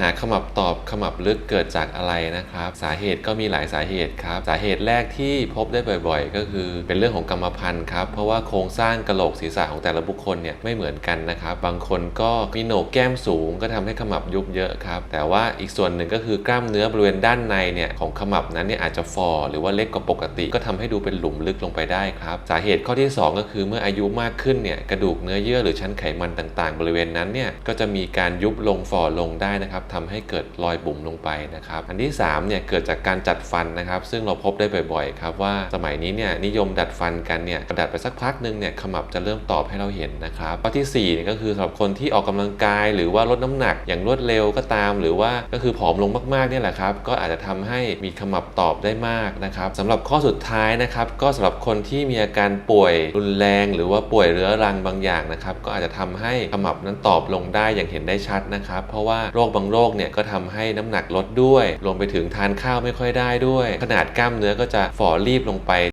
หาขมับตอบขมับลึกเกิดจากอะไรนะครับ สาเหตุก็มีหลายสาเหตุครับ สาเหตุแรกที่พบได้บ่อย ๆ ก็คือเป็นเรื่องของกรรมพันธุ์ครับเพราะว่าโครงสร้างกระโหลกศีรษะของแต่ละบุคคลเนี่ยไม่เหมือนกันนะครับบางคนก็มีโหนกแก้มสูงก็ทำให้ขมับยุบเยอะครับแต่ว่าอีกส่วนหนึ่งก็คือกล้ามเนื้อบริเวณด้านในเนี่ยของขมับนั้นเนี่ยอาจจะฟอหรือว่าเล็กกว่าปกติ ก็ทำให้ดูเป็นหลุมลึกลงไปได้ครับสาเหตุข้อที่ 2 ก็คือเมื่ออายุมากขึ้นเนี่ยกระดูกเนื้อเยื่อหรือชั้นไขมันต่างๆ บริเวณนั้นเนี่ยก็จะมีการยุบลงฝ่อลงได้นะครับทำให้เกิดรอยบุ๋มลงไปนะครับ อันที่3เนี่ยเกิดจากการจัดฟันนะครับ ซึ่งเราพบได้บ่อยๆครับว่าสมัยนี้เนี่ยนิยมดัดฟันกันเนี่ยดัดไปสักพักหนึงเนี่ยขมับจะเริ่มตอบให้เราเห็นนะครับข้อที่4เนี่ยก็คือสำหรับคนที่ออกกำลังกาย หรือว่าลดน้ำหนักอย่างรวดเร็วก็ตาม หรือว่าก็คือผอมลงมากๆเนี่ยแหละครับ ก็อาจจะทำให้มีขมับตอบได้มากนะครับสำหรับข้อสุดท้ายนะครับก็สำหรับคนที่มีอาการป่วยรุนแรง หรือว่าป่วยเรื้อรังบางอย่างนะครับก็อาจจะทำให้ขมับนั้นตอบลงได้อย่างเห็นได้ชัดนะครับ เพราะว่าโรคบางโรโรคเนี่ยก็ทำให้น้ำหนักลดด้วย รวมไปถึงทานข้าวไม่ค่อยได้ด้วย ขนาดกล้ามเนื้อก็จะฝ่อรีบลงไป